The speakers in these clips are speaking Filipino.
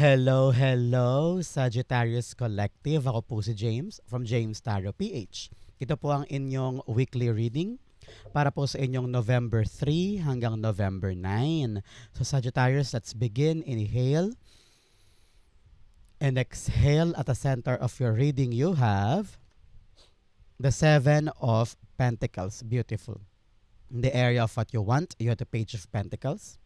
Hello, hello, Sagittarius Collective. Ako po si James from James Tarot PH. Ito po ang inyong weekly reading para po sa inyong November 3 hanggang November 9. So Sagittarius, let's begin. Inhale and exhale at the center of your reading you have the Seven of Pentacles. Beautiful. In the area of what you want, you have the Page of Pentacles.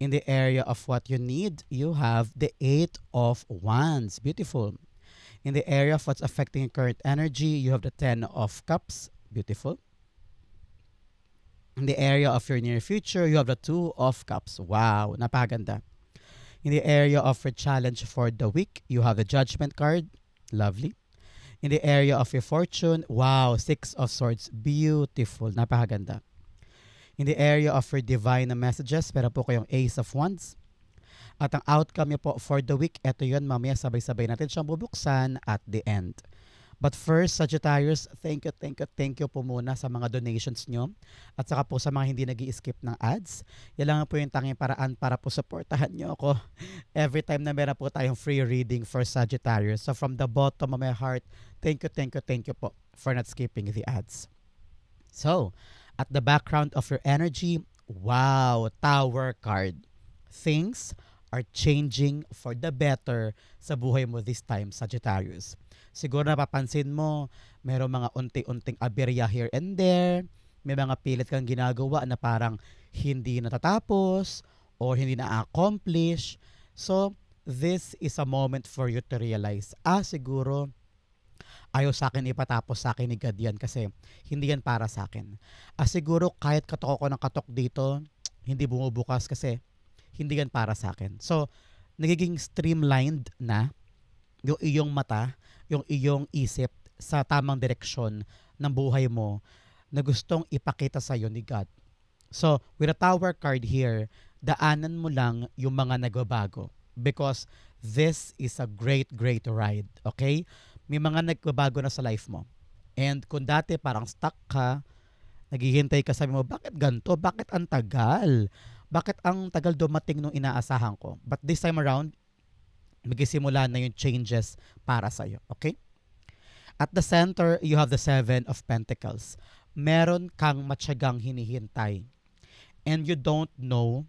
In the area of what you need, you have the Eight of Wands. Beautiful. In the area of what's affecting current energy, you have the Ten of Cups. Beautiful. In the area of your near future, you have the Two of Cups. Wow, napaganda. In the area of your challenge for the week, you have the Judgment card. Lovely. In the area of your fortune, wow, Six of Swords. Beautiful. Napakaganda. In the area of your divine messages, meron po kayong Ace of Wands. At ang outcome niyo po for the week, eto yun, mamaya sabay-sabay natin siyang bubuksan at the end. But first, Sagittarius, thank you, thank you, thank you po muna sa mga donations nyo. At saka po sa mga hindi nag skip ng ads. Yan lang po yung tanging paraan para po supportahan nyo ako every time na meron po tayong free reading for Sagittarius. So from the bottom of my heart, thank you, thank you, thank you po for not skipping the ads. So, at the background of your energy, wow, Tower card. Things are changing for the better sa buhay mo this time, Sagittarius. Siguro napapansin mo, meron mga unti-unting aberya here and there, may mga pilit kang ginagawa na parang hindi natatapos or hindi na-accomplish. So, this is a moment for you to realize, ah, siguro, ayaw sa akin ipatapos sa akin ni God yan kasi hindi yan para sa akin. Ah, siguro kahit katok ako ng katok dito, hindi bumubukas kasi hindi yan para sa akin. So, nagiging streamlined na yung iyong mata, yung iyong isip sa tamang direksyon ng buhay mo na gustong ipakita sa iyo ni God. So, with a tower card here, daanan mo lang yung mga nagbabago because this is a great, great ride. Okay? May mga nagbabago na sa life mo. And kung dati parang stuck ka, naghihintay ka sabi mo, bakit ganto? Bakit ang tagal? Bakit ang tagal dumating nung inaasahan ko? But this time around, magsisimula na yung changes para sa'yo. Okay? At the center, you have the Seven of Pentacles. Meron kang matyagang hinihintay. And you don't know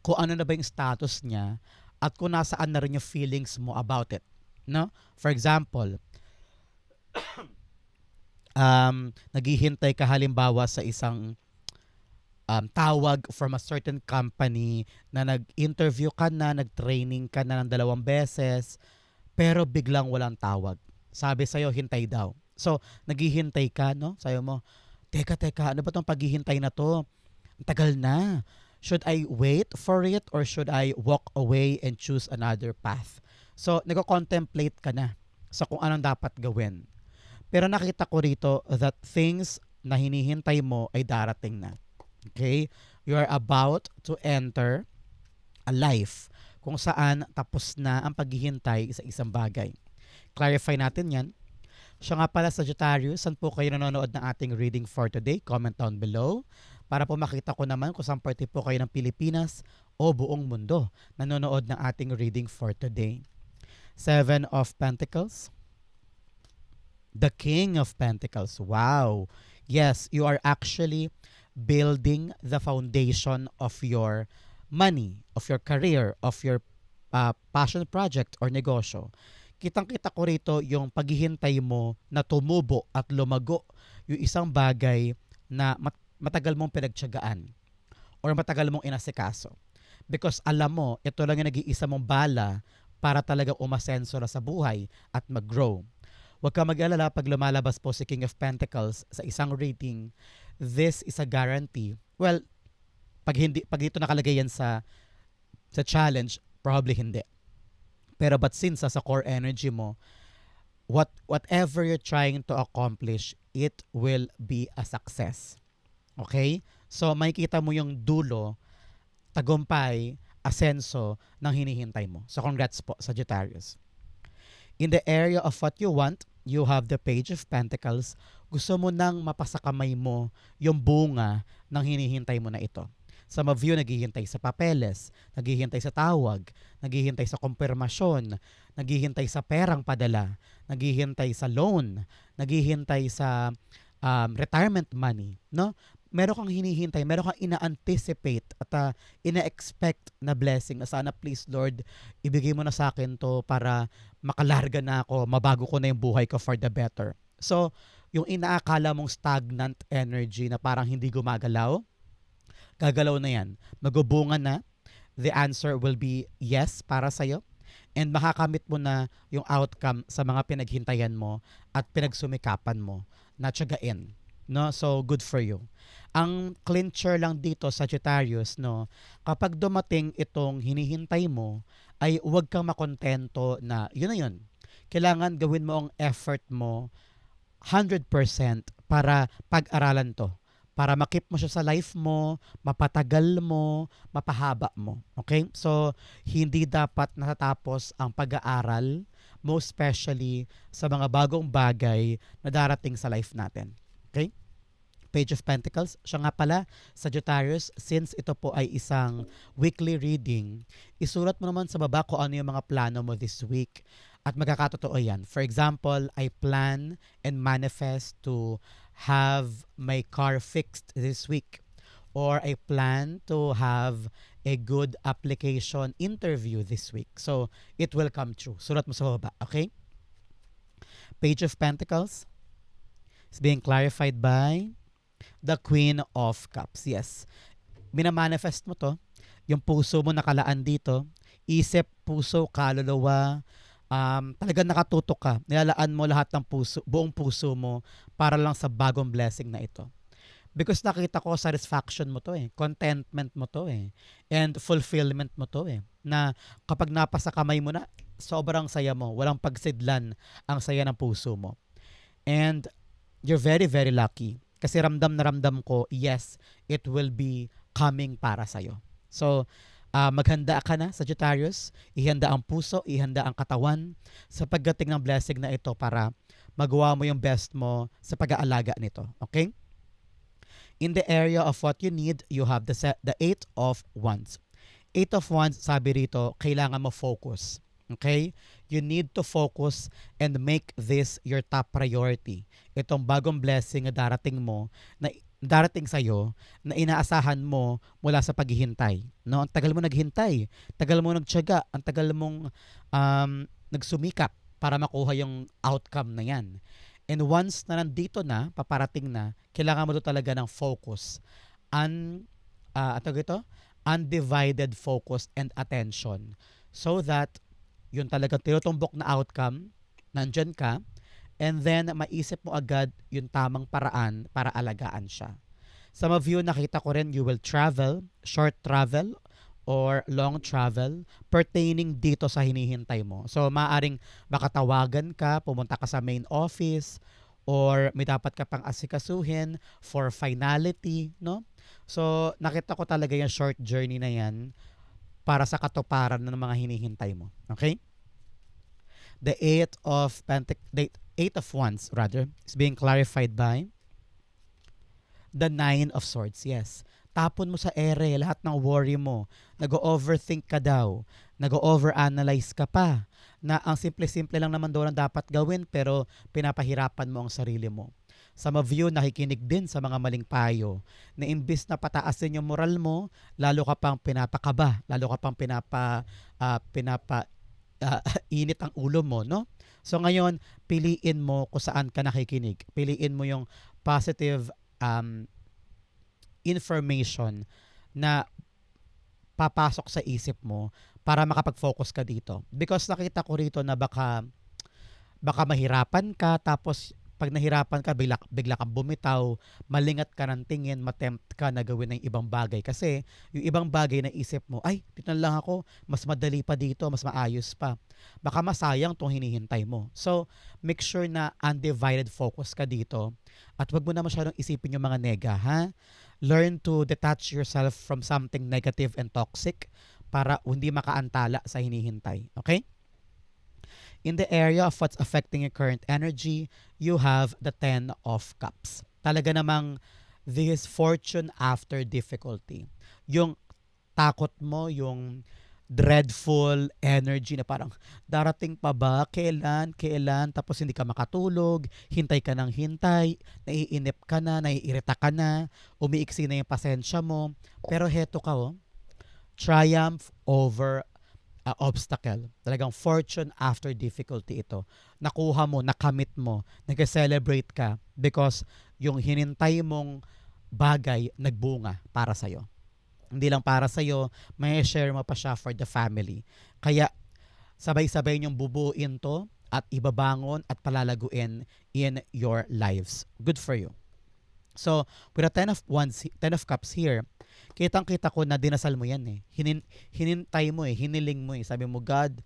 kung ano na ba yung status niya at kung nasaan na rin yung feelings mo about it. No? For example, um, naghihintay ka halimbawa sa isang um, tawag from a certain company na nag-interview ka na, nag-training ka na ng dalawang beses, pero biglang walang tawag. Sabi sa'yo, hintay daw. So, naghihintay ka, no? Sabi mo, teka, teka, ano ba tong paghihintay na to? Ang tagal na. Should I wait for it or should I walk away and choose another path? So, nagko-contemplate ka na sa kung anong dapat gawin. Pero nakita ko rito that things na hinihintay mo ay darating na. Okay? You are about to enter a life kung saan tapos na ang paghihintay sa isang bagay. Clarify natin yan. Siya nga pala Sagittarius, saan po kayo nanonood ng ating reading for today? Comment down below para po makita ko naman kung saan parte po kayo ng Pilipinas o buong mundo nanonood ng ating reading for today. Seven of Pentacles. The King of Pentacles. Wow. Yes, you are actually building the foundation of your money, of your career, of your uh, passion project or negosyo. Kitang-kita ko rito yung paghihintay mo na tumubo at lumago yung isang bagay na mat- matagal mong pinagtyagaan or matagal mong inasikaso. Because alam mo, ito lang yung nag-iisa mong bala para talaga umasenso na sa buhay at mag-grow. Huwag ka mag-alala pag lumalabas po si King of Pentacles sa isang rating, this is a guarantee. Well, pag hindi pag dito nakalagay yan sa sa challenge, probably hindi. Pero but since sa core energy mo, what whatever you're trying to accomplish, it will be a success. Okay? So makikita mo yung dulo, tagumpay, asenso ng hinihintay mo. So congrats po, Sagittarius. In the area of what you want, you have the Page of Pentacles. Gusto mo nang mapasakamay mo yung bunga ng hinihintay mo na ito. Some of you naghihintay sa papeles, naghihintay sa tawag, naghihintay sa kumpirmasyon, naghihintay sa perang padala, naghihintay sa loan, naghihintay sa um, retirement money, no? Meron kang hinihintay, meron kang ina-anticipate at uh, ina-expect na blessing na sana please Lord, ibigay mo na sa akin to para makalarga na ako, mabago ko na yung buhay ko for the better. So, yung inaakala mong stagnant energy na parang hindi gumagalaw, gagalaw na yan. Magubunga na. The answer will be yes para sa'yo. And makakamit mo na yung outcome sa mga pinaghintayan mo at pinagsumikapan mo na tiyagain. No? So, good for you. Ang clincher lang dito, Sagittarius, no, kapag dumating itong hinihintay mo, ay huwag kang makontento na yun na yun. Kailangan gawin mo ang effort mo 100% para pag-aralan to. Para makip mo siya sa life mo, mapatagal mo, mapahaba mo. Okay? So, hindi dapat natatapos ang pag-aaral, most especially sa mga bagong bagay na darating sa life natin. Okay? Page of Pentacles. Siya nga pala, Sagittarius, since ito po ay isang weekly reading, isulat mo naman sa baba kung ano yung mga plano mo this week. At magkakatotoo yan. For example, I plan and manifest to have my car fixed this week. Or I plan to have a good application interview this week. So, it will come true. Sulat mo sa baba, okay? Page of Pentacles is being clarified by the Queen of Cups. Yes. Minamanifest mo to. Yung puso mo nakalaan dito. Isip, puso, kaluluwa, um, talagang nakatutok ka. Nilalaan mo lahat ng puso, buong puso mo para lang sa bagong blessing na ito. Because nakita ko satisfaction mo to eh. Contentment mo to eh. And fulfillment mo to eh. Na kapag napasa kamay mo na, sobrang saya mo. Walang pagsidlan ang saya ng puso mo. And you're very, very lucky. Kasi ramdam na ramdam ko, yes, it will be coming para sa'yo. So, uh, maghanda ka na, Sagittarius. Ihanda ang puso, ihanda ang katawan sa pagdating ng blessing na ito para magawa mo yung best mo sa pag-aalaga nito. Okay? In the area of what you need, you have the, set, the Eight of Wands. Eight of Wands, sabi rito, kailangan mo focus. Okay? You need to focus and make this your top priority. Itong bagong blessing na darating mo na darating sa iyo na inaasahan mo mula sa paghihintay. No, ang tagal mo naghintay, tagal mo nagtiyaga, ang tagal mong um, nagsumikap para makuha yung outcome na 'yan. And once na nandito na, paparating na, kailangan mo talaga ng focus. Un, uh, ano ito? Undivided focus and attention. So that, yun talaga tinutumbok na outcome, nandyan ka, and then maisip mo agad yung tamang paraan para alagaan siya. Some of you, nakita ko rin, you will travel, short travel, or long travel pertaining dito sa hinihintay mo. So, maaring makatawagan ka, pumunta ka sa main office, or may dapat ka pang asikasuhin for finality, no? So, nakita ko talaga yung short journey na yan para sa katuparan ng mga hinihintay mo. Okay? The eight of Pentac- the eight of wands rather is being clarified by the nine of swords. Yes tapon mo sa ere lahat ng worry mo. Nag-overthink ka daw. Nag-overanalyze ka pa. Na ang simple-simple lang naman daw ang dapat gawin pero pinapahirapan mo ang sarili mo. Some of you nakikinig din sa mga maling payo na imbis na pataasin yung moral mo, lalo ka pang pinapakaba, lalo ka pang pinapa, uh, pinapa uh, init ang ulo mo, no? So ngayon, piliin mo kung saan ka nakikinig. Piliin mo yung positive um, information na papasok sa isip mo para makapag-focus ka dito. Because nakita ko rito na baka baka mahirapan ka tapos pag nahirapan ka, bigla, bigla kang bumitaw, malingat ka ng tingin, matempt ka na gawin ng ibang bagay. Kasi yung ibang bagay na isip mo, ay, dito lang ako, mas madali pa dito, mas maayos pa. Baka masayang tong hinihintay mo. So, make sure na undivided focus ka dito at wag mo na masyadong isipin yung mga nega, ha? Learn to detach yourself from something negative and toxic para hindi makaantala sa hinihintay. Okay? In the area of what's affecting your current energy, you have the Ten of Cups. Talaga namang this fortune after difficulty. yung takot mo, yung dreadful energy na parang darating pa ba? Kailan? Kailan? Tapos hindi ka makatulog, hintay ka ng hintay, naiinip ka na, naiirita ka na, umiiksi na yung pasensya mo. Pero heto ka oh, triumph over uh, obstacle. Talagang fortune after difficulty ito. Nakuha mo, nakamit mo, nag-celebrate ka because yung hinintay mong bagay nagbunga para sa'yo. Hindi lang para sa'yo, may share mo pa siya for the family. Kaya sabay-sabay niyong bubuin to at ibabangon at palalaguin in your lives. Good for you. So, with a 10 of wands, 10 of cups here, kitang-kita ko na dinasal mo yan eh. Hinin, hinintay mo eh, hiniling mo eh. Sabi mo, God,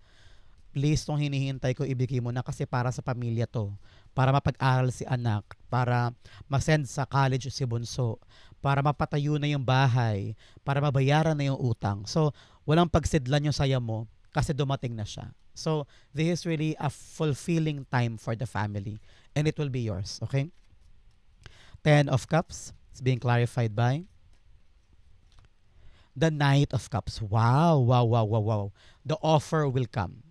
please tong hinihintay ko, ibigay mo na kasi para sa pamilya to. Para mapag-aral si anak, para masend sa college si bunso, para mapatayo na yung bahay, para mabayaran na yung utang. So, walang pagsidlan yung saya mo kasi dumating na siya. So, this is really a fulfilling time for the family and it will be yours, okay? Ten of Cups is being clarified by the Knight of Cups. Wow, wow, wow, wow, wow. The offer will come.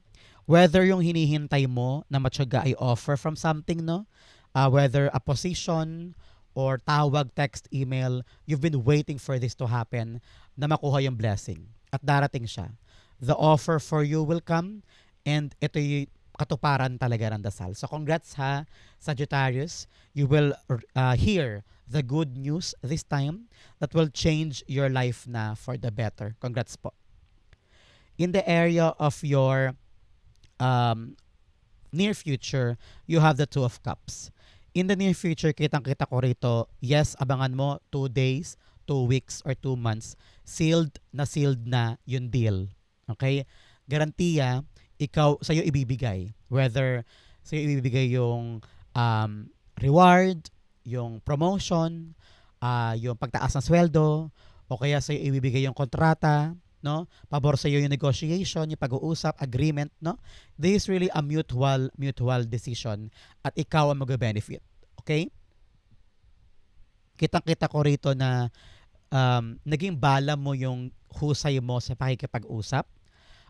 Whether yung hinihintay mo na matyaga ay offer from something, no? Uh, whether a position or tawag, text, email, you've been waiting for this to happen na makuha yung blessing. At darating siya. The offer for you will come and ito katuparan talaga ng dasal. So congrats ha, Sagittarius. You will uh, hear the good news this time that will change your life na for the better. Congrats po. In the area of your um, near future, you have the Two of Cups in the near future, kitang-kita ko rito, yes, abangan mo, two days, two weeks, or two months, sealed na sealed na yung deal. Okay? Garantiya, ikaw, sa'yo ibibigay. Whether sa'yo ibibigay yung um, reward, yung promotion, uh, yung pagtaas ng sweldo, o kaya sa'yo ibibigay yung kontrata, no? Pabor sa iyo yung negotiation, yung pag-uusap, agreement, no? This is really a mutual mutual decision at ikaw ang mag-benefit. Okay? Kitang-kita ko rito na um, naging bala mo yung husay mo sa pakikipag-usap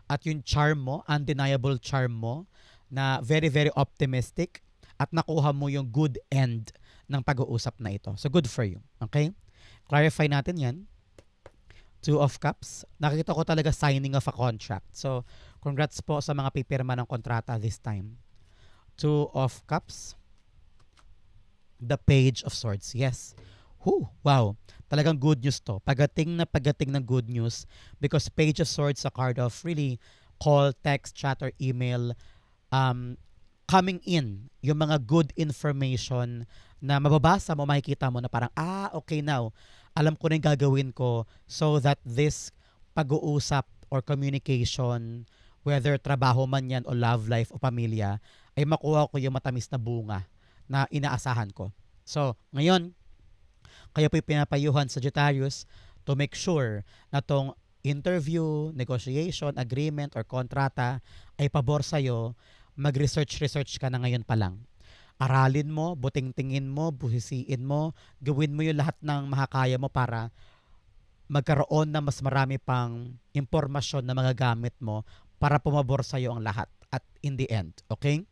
at yung charm mo, undeniable charm mo na very very optimistic at nakuha mo yung good end ng pag-uusap na ito. So good for you. Okay? Clarify natin 'yan. Two of Cups. Nakita ko talaga signing of a contract. So, congrats po sa mga pipirma ng kontrata this time. Two of Cups. The Page of Swords. Yes. Whew, wow. Talagang good news to. Pagating na pagating ng good news because Page of Swords a card of really call, text, chat, or email um, coming in yung mga good information na mababasa mo, makikita mo na parang, ah, okay now, alam ko na yung gagawin ko so that this pag-uusap or communication, whether trabaho man yan o love life o pamilya, ay makuha ko yung matamis na bunga na inaasahan ko. So, ngayon, kaya po pinapayuhan sa Sagittarius to make sure na tong interview, negotiation, agreement, or kontrata ay pabor sa'yo, mag-research-research ka na ngayon pa lang aralin mo, buting tingin mo, buhisiin mo, gawin mo yung lahat ng makakaya mo para magkaroon na mas marami pang impormasyon na mga gamit mo para pumabor sa iyo ang lahat at in the end, okay?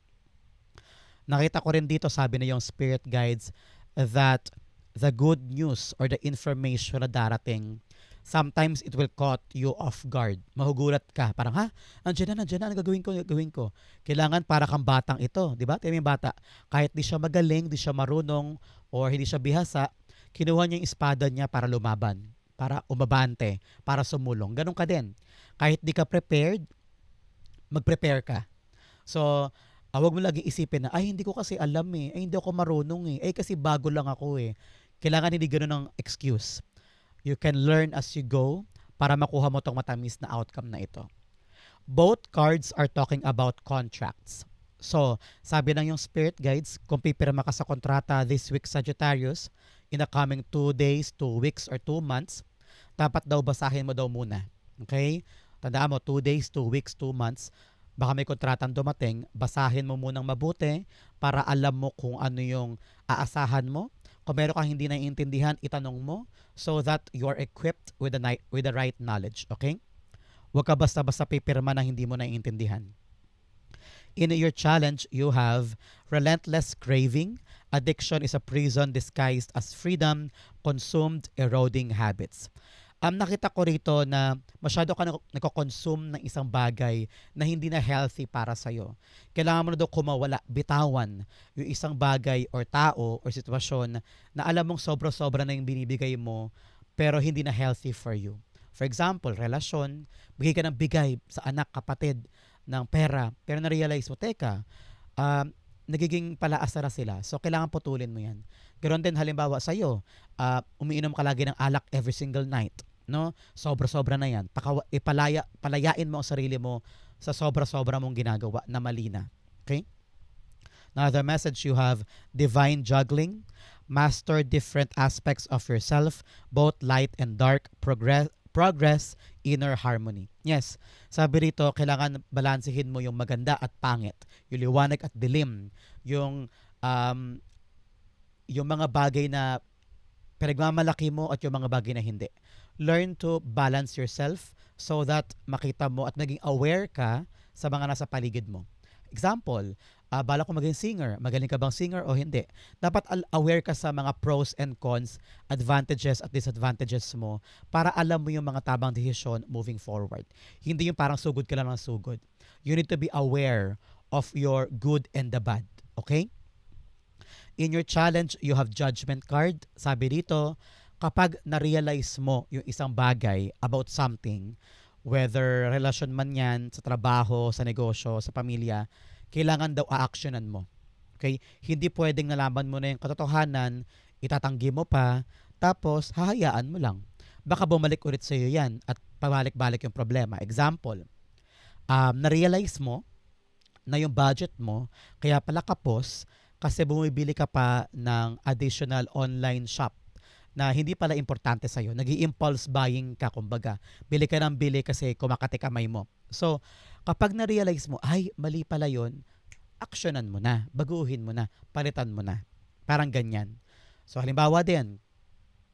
Nakita ko rin dito, sabi na yung spirit guides that the good news or the information na darating sometimes it will caught you off guard. Mahugulat ka. Parang, ha? Andiyan na, nandiyan na. Ano gagawin ko? gagawin ko? Kailangan para kang batang ito. Di ba? Tingnan yung bata. Kahit di siya magaling, di siya marunong, or hindi siya bihasa, kinuha niya yung espada niya para lumaban. Para umabante. Para sumulong. Ganun ka din. Kahit di ka prepared, mag-prepare ka. So, ah, wag mo lagi isipin na, ay, hindi ko kasi alam eh. Ay, hindi ako marunong eh. Ay, kasi bago lang ako eh. Kailangan hindi ganun ng excuse You can learn as you go para makuha mo tong matamis na outcome na ito. Both cards are talking about contracts. So, sabi ng yung spirit guides, kung pipirma ka sa kontrata this week Sagittarius, in the coming 2 days, 2 weeks, or 2 months, dapat daw basahin mo daw muna. Okay? Tandaan mo, 2 days, 2 weeks, 2 months, baka may kontratang dumating, basahin mo munang mabuti para alam mo kung ano yung aasahan mo, Kung meron kang hindi naiintindihan, itanong mo so that you're equipped with the, with the right knowledge. Okay? Huwag ka basta-basta pipirma na hindi mo naiintindihan. In your challenge, you have relentless craving. Addiction is a prison disguised as freedom, consumed, eroding habits. Um, nakita ko rito na masyado ka nag- nagko-consume ng isang bagay na hindi na healthy para sa'yo. Kailangan mo na daw kumawala, bitawan yung isang bagay or tao or sitwasyon na alam mong sobra-sobra na yung binibigay mo pero hindi na healthy for you. For example, relasyon, bigay ka ng bigay sa anak, kapatid ng pera, pero na-realize mo, teka, um, nagiging palaasa na sila. So, kailangan putulin mo yan. Ganon din halimbawa sa'yo, uh, umiinom ka lagi ng alak every single night. No? Sobra-sobra na yan. Pakawa, ipalaya, palayain mo ang sarili mo sa sobra-sobra mong ginagawa na mali na. Okay? Another message you have, divine juggling. Master different aspects of yourself, both light and dark. Progress, progress, inner harmony. Yes, sabi rito, kailangan balansehin mo yung maganda at pangit, yung liwanag at dilim, yung um, yung mga bagay na pinagmamalaki mo at yung mga bagay na hindi. Learn to balance yourself so that makita mo at maging aware ka sa mga nasa paligid mo. Example, uh, bala ko maging singer. Magaling ka bang singer o hindi? Dapat aware ka sa mga pros and cons, advantages at disadvantages mo para alam mo yung mga tabang desisyon moving forward. Hindi yung parang sugod ka lang ng sugod. You need to be aware of your good and the bad. Okay? In your challenge, you have judgment card. Sabi dito, kapag na-realize mo yung isang bagay about something, whether relasyon man yan, sa trabaho, sa negosyo, sa pamilya, kailangan daw a-actionan mo. Okay? Hindi pwedeng nalaman mo na yung katotohanan, itatanggi mo pa, tapos hahayaan mo lang. Baka bumalik ulit sa iyo yan at pabalik-balik yung problema. Example, um, na-realize mo na yung budget mo, kaya pala kapos, kasi bumibili ka pa ng additional online shop na hindi pala importante sa'yo. nag impulse buying ka, kumbaga. Bili ka ng bili kasi kumakati kamay mo. So, kapag na-realize mo, ay, mali pala yon actionan mo na, baguhin mo na, palitan mo na. Parang ganyan. So, halimbawa din,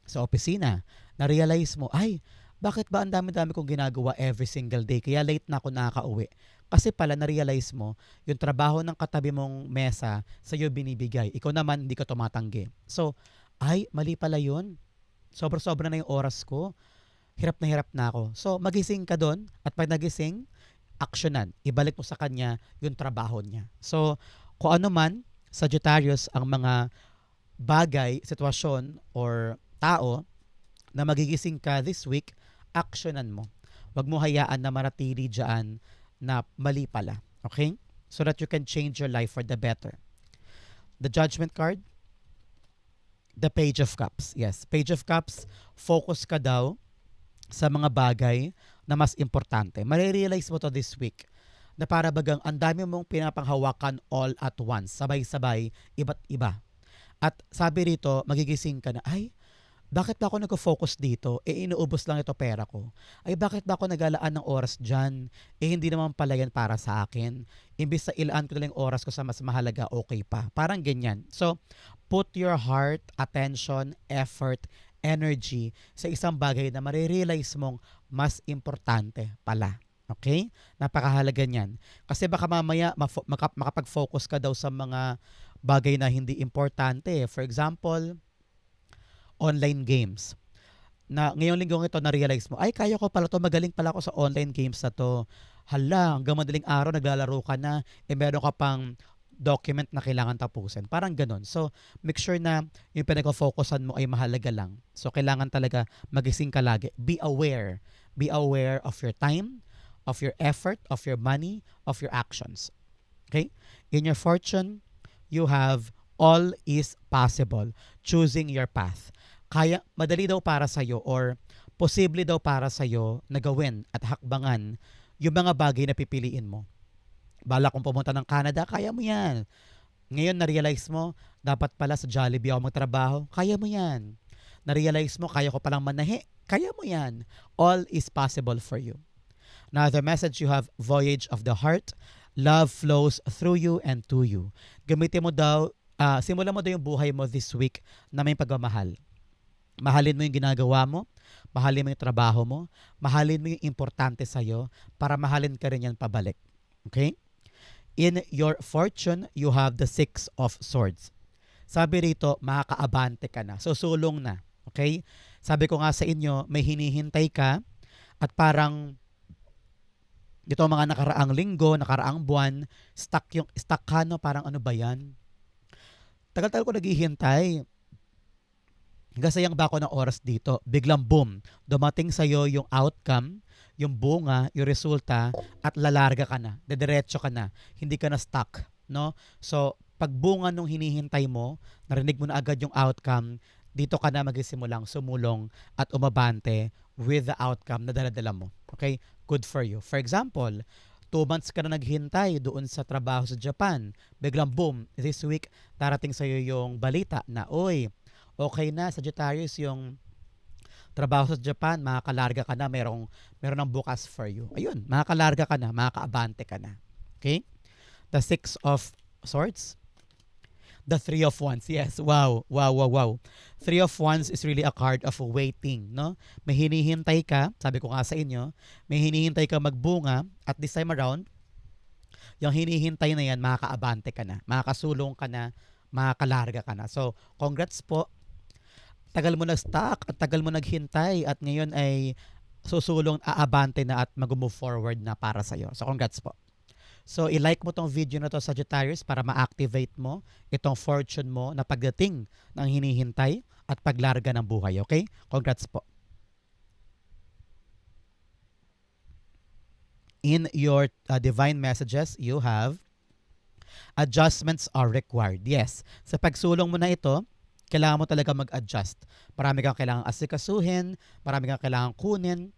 sa opisina, na-realize mo, ay, bakit ba ang dami-dami kong ginagawa every single day, kaya late na ako nakaka-uwi? Kasi pala na-realize mo, yung trabaho ng katabi mong mesa sa iyo binibigay. Ikaw naman hindi ka tumatanggi. So, ay, mali pala yun. Sobra-sobra na yung oras ko. Hirap na hirap na ako. So, magising ka doon at pag nagising, actionan. Ibalik mo sa kanya yung trabaho niya. So, kung ano man, Sagittarius, ang mga bagay, sitwasyon, or tao na magigising ka this week, actionan mo. Huwag mo hayaan na maratili dyan na mali pala. Okay? So that you can change your life for the better. The judgment card, the page of cups. Yes, page of cups, focus ka daw sa mga bagay na mas importante. Marirealize mo to this week na para bagang ang dami mong pinapanghawakan all at once, sabay-sabay, iba't iba. At sabi rito, magigising ka na, ay, bakit ba ako nag-focus dito? Eh, inuubos lang ito pera ko. Ay, bakit ba ako nagalaan ng oras dyan? Eh, hindi naman pala yan para sa akin. Imbis sa ilaan ko na lang oras ko sa mas mahalaga, okay pa. Parang ganyan. So, put your heart, attention, effort, energy sa isang bagay na marirealize mong mas importante pala. Okay? Napakahalaga niyan. Kasi baka mamaya makapag-focus ka daw sa mga bagay na hindi importante. For example, online games. Na ngayong linggo ito na-realize mo, ay kaya ko pala to, magaling pala ako sa online games na to. Hala, hanggang madaling araw naglalaro ka na, eh meron ka pang document na kailangan tapusin. Parang ganun. So, make sure na yung pinag-focusan mo ay mahalaga lang. So, kailangan talaga magising ka lagi. Be aware. Be aware of your time, of your effort, of your money, of your actions. Okay? In your fortune, you have all is possible. Choosing your path kaya madali daw para sa iyo or posible daw para sa iyo na gawin at hakbangan yung mga bagay na pipiliin mo. Bala kung pumunta ng Canada, kaya mo yan. Ngayon, na-realize mo, dapat pala sa Jollibee ako magtrabaho, kaya mo yan. Na-realize mo, kaya ko palang manahi, kaya mo yan. All is possible for you. Now, the message you have, Voyage of the Heart, love flows through you and to you. Gamitin mo daw Ah, simulan mo daw yung buhay mo this week na may pagmamahal. Mahalin mo yung ginagawa mo, mahalin mo yung trabaho mo, mahalin mo yung importante sa'yo para mahalin ka rin yan pabalik. Okay? In your fortune, you have the six of swords. Sabi rito, makakaabante ka na. Susulong na. Okay? Sabi ko nga sa inyo, may hinihintay ka at parang dito mga nakaraang linggo, nakaraang buwan, stuck yung stuck ka no, parang ano ba 'yan? Tagal-tagal ko naghihintay. Gasayang ba ako ng oras dito? Biglang boom, dumating sa yung outcome, yung bunga, yung resulta at lalarga ka na. Dediretso ka na. Hindi ka na stuck, no? So, pag bunga nung hinihintay mo, narinig mo na agad yung outcome, dito ka na magsimulang sumulong at umabante with the outcome na daladala mo. Okay? Good for you. For example, two months ka na naghintay doon sa trabaho sa Japan. Biglang boom, this week darating sa'yo yung balita na, oy, okay na, Sagittarius, yung trabaho sa Japan, makakalarga ka na, merong, meron ng bukas for you. Ayun, makakalarga ka na, makakaabante ka na. Okay? The Six of Swords. The Three of Wands. Yes, wow, wow, wow, wow. Three of Wands is really a card of waiting, no? May hinihintay ka, sabi ko nga sa inyo, may hinihintay ka magbunga at this time around, yung hinihintay na yan, makakaabante ka na, makakasulong ka na, makakalarga ka na. So, congrats po. Tagal mo nag-stock at tagal mo naghintay at ngayon ay susulong, aabante na at mag-move forward na para sa'yo. So, congrats po. So, i-like mo tong video na to Sagittarius para ma-activate mo itong fortune mo na pagdating ng hinihintay at paglarga ng buhay. Okay? Congrats po. In your uh, divine messages, you have adjustments are required. Yes. Sa pagsulong mo na ito, kailangan mo talaga mag-adjust. Marami kang kailangan asikasuhin, marami kang kailangan kunin,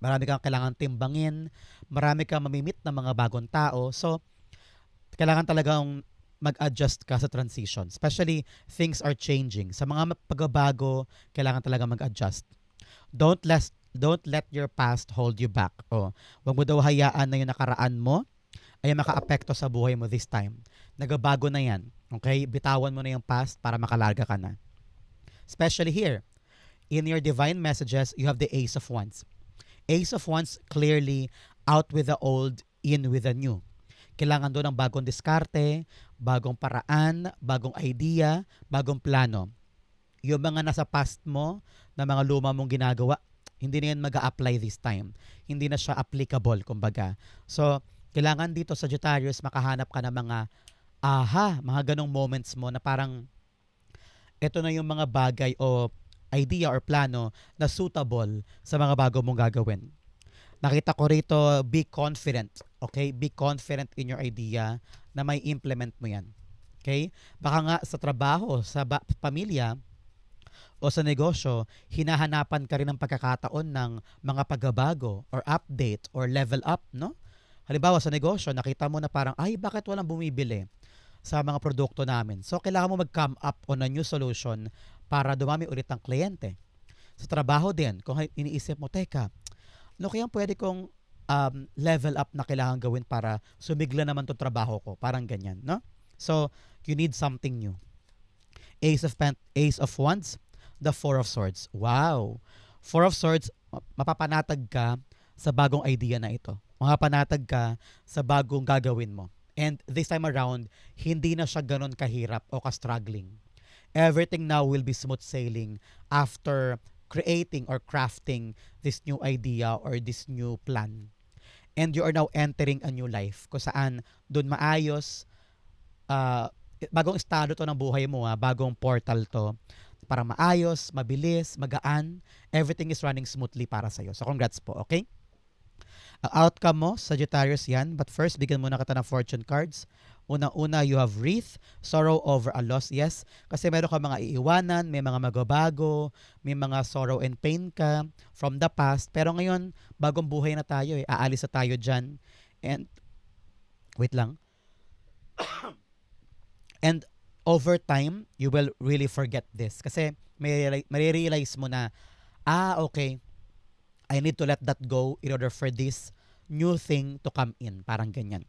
marami kang kailangan timbangin, marami kang mamimit ng mga bagong tao. So, kailangan talagang mag-adjust ka sa transition. Especially, things are changing. Sa mga pagbabago, kailangan talaga mag-adjust. Don't let, don't let your past hold you back. O, wag mo daw hayaan na yung nakaraan mo ay maka-apekto sa buhay mo this time. Nagabago na yan. Okay? Bitawan mo na yung past para makalarga ka na. Especially here, in your divine messages, you have the Ace of Wands. Ace of Wands clearly out with the old, in with the new. Kailangan doon ng bagong diskarte, bagong paraan, bagong idea, bagong plano. Yung mga nasa past mo, na mga luma mong ginagawa, hindi na yan mag apply this time. Hindi na siya applicable, kumbaga. So, kailangan dito sa Sagittarius, makahanap ka ng mga aha, mga ganong moments mo na parang ito na yung mga bagay o idea or plano na suitable sa mga bago mong gagawin. Nakita ko rito, be confident. Okay? Be confident in your idea na may implement mo yan. Okay? Baka nga sa trabaho, sa ba- pamilya, o sa negosyo, hinahanapan ka rin ng pagkakataon ng mga pagbabago or update or level up, no? Halimbawa sa negosyo, nakita mo na parang, ay, bakit walang bumibili sa mga produkto namin? So, kailangan mo mag-come up on a new solution para dumami ulit ang kliyente. Sa trabaho din, kung iniisip mo, teka, ano kaya pwede kong um, level up na kailangan gawin para sumigla naman tong trabaho ko? Parang ganyan, no? So, you need something new. Ace of Pen- Ace of Wands, the Four of Swords. Wow! Four of Swords, mapapanatag ka sa bagong idea na ito. Mapapanatag ka sa bagong gagawin mo. And this time around, hindi na siya ganun kahirap o ka-struggling. Everything now will be smooth sailing after creating or crafting this new idea or this new plan. And you are now entering a new life kung saan doon maayos, uh, bagong estado to ng buhay mo, ha, bagong portal to para maayos, mabilis, magaan, everything is running smoothly para sa'yo. So congrats po, okay? Ang outcome mo, Sagittarius yan. But first, bigyan muna kita ng fortune cards. Unang-una, you have wreath, sorrow over a loss. Yes, kasi meron ka mga iiwanan, may mga magbabago, may mga sorrow and pain ka from the past. Pero ngayon, bagong buhay na tayo eh. Aalis na tayo dyan. And, wait lang. and over time, you will really forget this. Kasi may, may realize mo na, ah, okay, I need to let that go in order for this new thing to come in. Parang ganyan.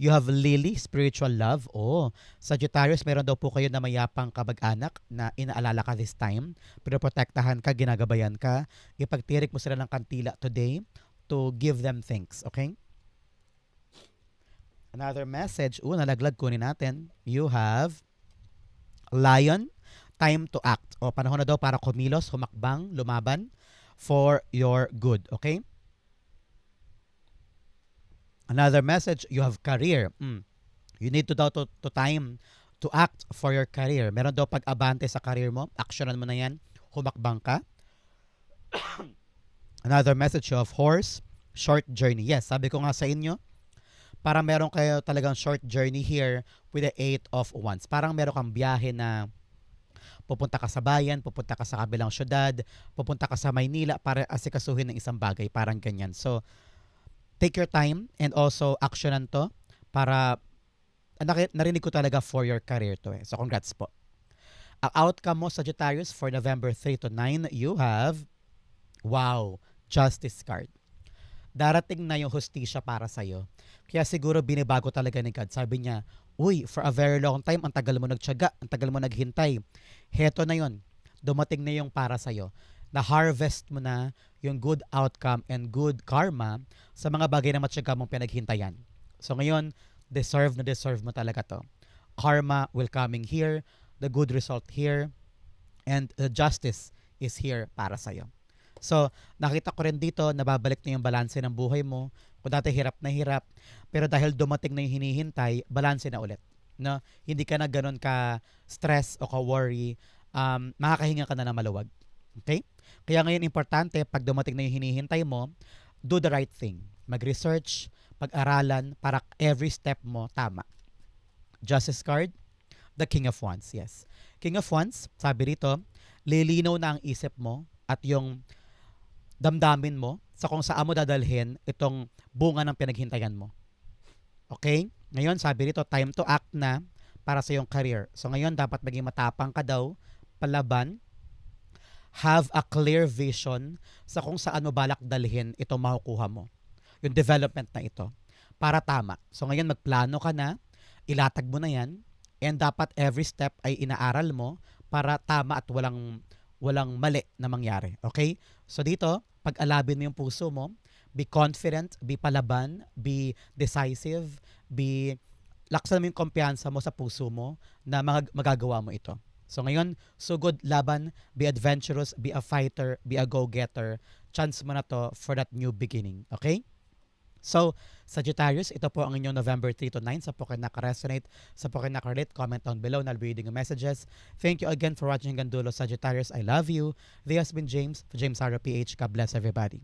You have Lily, spiritual love. Oh, Sagittarius, meron daw po kayo na mayapang kabag-anak na inaalala ka this time. Pinoprotektahan ka, ginagabayan ka. Ipagtirik mo sila ng kantila today to give them thanks. Okay? Another message. Oh, nalaglag kunin natin. You have Lion, time to act. O panahon na daw para kumilos, humakbang, lumaban for your good. Okay? Another message, you have career. Mm. You need to to, to time to act for your career. Meron daw pag-abante sa career mo. Actionan mo na yan. Humakbang ka. Another message have horse, short journey. Yes, sabi ko nga sa inyo, parang meron kayo talagang short journey here with the eight of wands. Parang meron kang biyahe na pupunta ka sa bayan, pupunta ka sa kabilang syudad, pupunta ka sa Maynila para asikasuhin ng isang bagay, parang ganyan. So, take your time and also actionan to para ah, narinig ko talaga for your career to eh. So, congrats po. Ang outcome mo, Sagittarius, for November 3 to 9, you have, wow, Justice card. Darating na yung hustisya para sa'yo. Kaya siguro binibago talaga ni God. Sabi niya, uy, for a very long time, ang tagal mo nagtyaga, ang tagal mo naghintay. Heto na yon Dumating na yung para sa'yo. Na-harvest mo na yung good outcome and good karma sa mga bagay na matyaga mong pinaghintayan. So ngayon, deserve na deserve mo talaga to. Karma will coming here, the good result here, and the justice is here para sa'yo. So, nakita ko rin dito, nababalik na yung balanse ng buhay mo. Kung dati hirap na hirap, pero dahil dumating na yung hinihintay, balanse na ulit. No? Hindi ka na ganun ka stress o ka worry, um, makakahinga ka na ng maluwag. Okay? Kaya ngayon importante, pag dumating na yung hinihintay mo, do the right thing. Mag-research, pag-aralan, para every step mo tama. Justice card, the King of Wands, yes. King of Wands, sabi rito, lilinaw na ang isip mo at yung damdamin mo sa kung saan mo dadalhin itong bunga ng pinaghintayan mo. Okay? Ngayon, sabi rito, time to act na para sa iyong career. So ngayon, dapat maging matapang ka daw, palaban, have a clear vision sa kung saan mo balak dalhin itong makukuha mo. Yung development na ito. Para tama. So ngayon, magplano ka na, ilatag mo na yan, and dapat every step ay inaaral mo para tama at walang walang mali na mangyari. Okay? So dito, pag-alabin mo yung puso mo, be confident, be palaban, be decisive, be laksan mo yung kumpiyansa mo sa puso mo na mag- magagawa mo ito. So ngayon, sugod laban, be adventurous, be a fighter, be a go-getter. Chance mo na to for that new beginning. Okay? So, Sagittarius, ito po ang inyong November 3 to 9 sa po kayo naka-resonate, sa po kayo naka-relate, comment down below, I'll be reading your messages. Thank you again for watching Gandulo Sagittarius. I love you. This has been James, James Haro PH. God bless everybody.